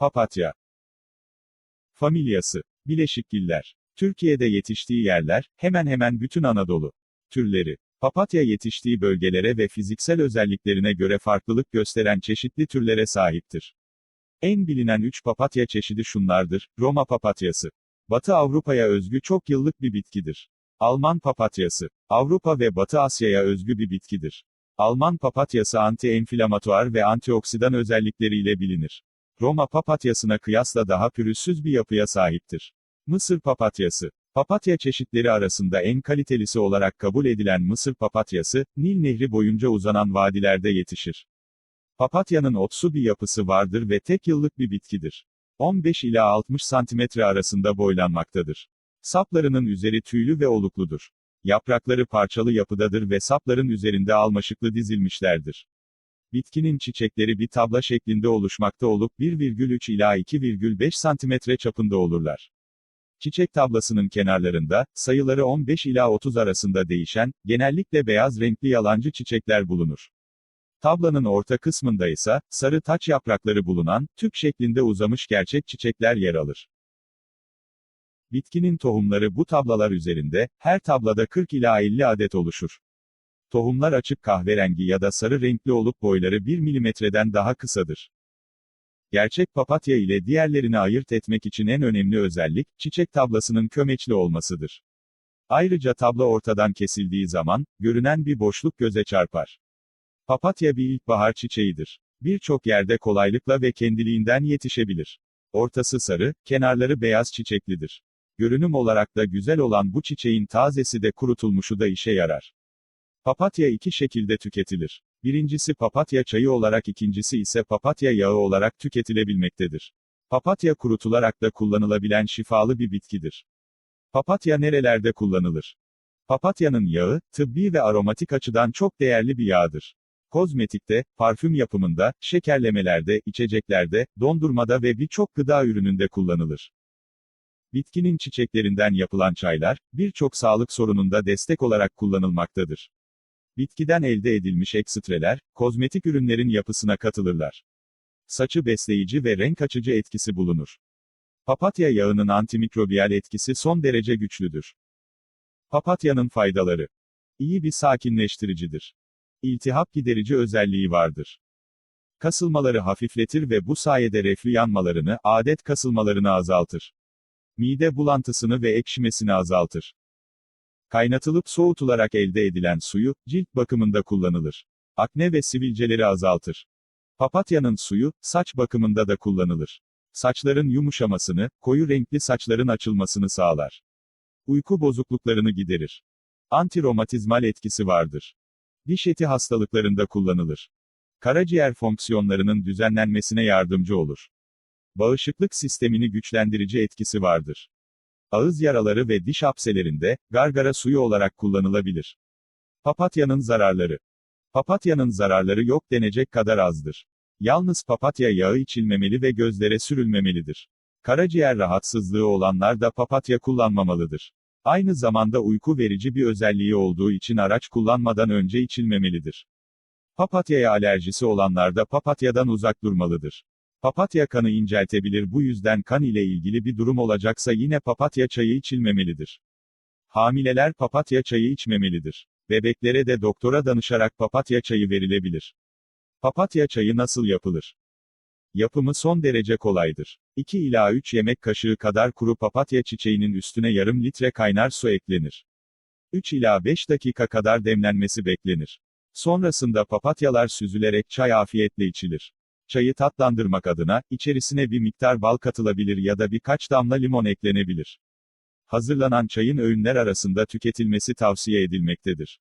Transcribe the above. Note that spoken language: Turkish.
Papatya. Familyası. Bileşikgiller. Türkiye'de yetiştiği yerler, hemen hemen bütün Anadolu. Türleri. Papatya yetiştiği bölgelere ve fiziksel özelliklerine göre farklılık gösteren çeşitli türlere sahiptir. En bilinen üç papatya çeşidi şunlardır, Roma papatyası. Batı Avrupa'ya özgü çok yıllık bir bitkidir. Alman papatyası. Avrupa ve Batı Asya'ya özgü bir bitkidir. Alman papatyası anti-enflamatuar ve antioksidan özellikleriyle bilinir. Roma papatyasına kıyasla daha pürüzsüz bir yapıya sahiptir. Mısır papatyası. Papatya çeşitleri arasında en kalitelisi olarak kabul edilen Mısır papatyası, Nil Nehri boyunca uzanan vadilerde yetişir. Papatyanın otsu bir yapısı vardır ve tek yıllık bir bitkidir. 15 ila 60 santimetre arasında boylanmaktadır. Saplarının üzeri tüylü ve olukludur. Yaprakları parçalı yapıdadır ve sapların üzerinde almaşıklı dizilmişlerdir. Bitkinin çiçekleri bir tabla şeklinde oluşmakta olup 1,3 ila 2,5 santimetre çapında olurlar. Çiçek tablasının kenarlarında, sayıları 15 ila 30 arasında değişen, genellikle beyaz renkli yalancı çiçekler bulunur. Tablanın orta kısmında ise, sarı taç yaprakları bulunan, tüp şeklinde uzamış gerçek çiçekler yer alır. Bitkinin tohumları bu tablalar üzerinde, her tablada 40 ila 50 adet oluşur. Tohumlar açık kahverengi ya da sarı renkli olup boyları 1 milimetreden daha kısadır. Gerçek papatya ile diğerlerini ayırt etmek için en önemli özellik, çiçek tablasının kömeçli olmasıdır. Ayrıca tabla ortadan kesildiği zaman, görünen bir boşluk göze çarpar. Papatya bir ilkbahar çiçeğidir. Birçok yerde kolaylıkla ve kendiliğinden yetişebilir. Ortası sarı, kenarları beyaz çiçeklidir. Görünüm olarak da güzel olan bu çiçeğin tazesi de kurutulmuşu da işe yarar. Papatya iki şekilde tüketilir. Birincisi papatya çayı olarak ikincisi ise papatya yağı olarak tüketilebilmektedir. Papatya kurutularak da kullanılabilen şifalı bir bitkidir. Papatya nerelerde kullanılır? Papatyanın yağı, tıbbi ve aromatik açıdan çok değerli bir yağdır. Kozmetikte, parfüm yapımında, şekerlemelerde, içeceklerde, dondurmada ve birçok gıda ürününde kullanılır. Bitkinin çiçeklerinden yapılan çaylar, birçok sağlık sorununda destek olarak kullanılmaktadır. Bitkiden elde edilmiş ekstreler, kozmetik ürünlerin yapısına katılırlar. Saçı besleyici ve renk açıcı etkisi bulunur. Papatya yağının antimikrobiyal etkisi son derece güçlüdür. Papatyanın faydaları. İyi bir sakinleştiricidir. İltihap giderici özelliği vardır. Kasılmaları hafifletir ve bu sayede reflü yanmalarını, adet kasılmalarını azaltır. Mide bulantısını ve ekşimesini azaltır. Kaynatılıp soğutularak elde edilen suyu, cilt bakımında kullanılır. Akne ve sivilceleri azaltır. Papatyanın suyu, saç bakımında da kullanılır. Saçların yumuşamasını, koyu renkli saçların açılmasını sağlar. Uyku bozukluklarını giderir. Antiromatizmal etkisi vardır. Diş eti hastalıklarında kullanılır. Karaciğer fonksiyonlarının düzenlenmesine yardımcı olur. Bağışıklık sistemini güçlendirici etkisi vardır. Ağız yaraları ve diş hapselerinde, gargara suyu olarak kullanılabilir. Papatyanın zararları. Papatyanın zararları yok denecek kadar azdır. Yalnız papatya yağı içilmemeli ve gözlere sürülmemelidir. Karaciğer rahatsızlığı olanlar da papatya kullanmamalıdır. Aynı zamanda uyku verici bir özelliği olduğu için araç kullanmadan önce içilmemelidir. Papatyaya alerjisi olanlar da papatyadan uzak durmalıdır. Papatya kanı inceltebilir bu yüzden kan ile ilgili bir durum olacaksa yine papatya çayı içilmemelidir. Hamileler papatya çayı içmemelidir. Bebeklere de doktora danışarak papatya çayı verilebilir. Papatya çayı nasıl yapılır? Yapımı son derece kolaydır. 2 ila 3 yemek kaşığı kadar kuru papatya çiçeğinin üstüne yarım litre kaynar su eklenir. 3 ila 5 dakika kadar demlenmesi beklenir. Sonrasında papatyalar süzülerek çay afiyetle içilir. Çayı tatlandırmak adına, içerisine bir miktar bal katılabilir ya da birkaç damla limon eklenebilir. Hazırlanan çayın öğünler arasında tüketilmesi tavsiye edilmektedir.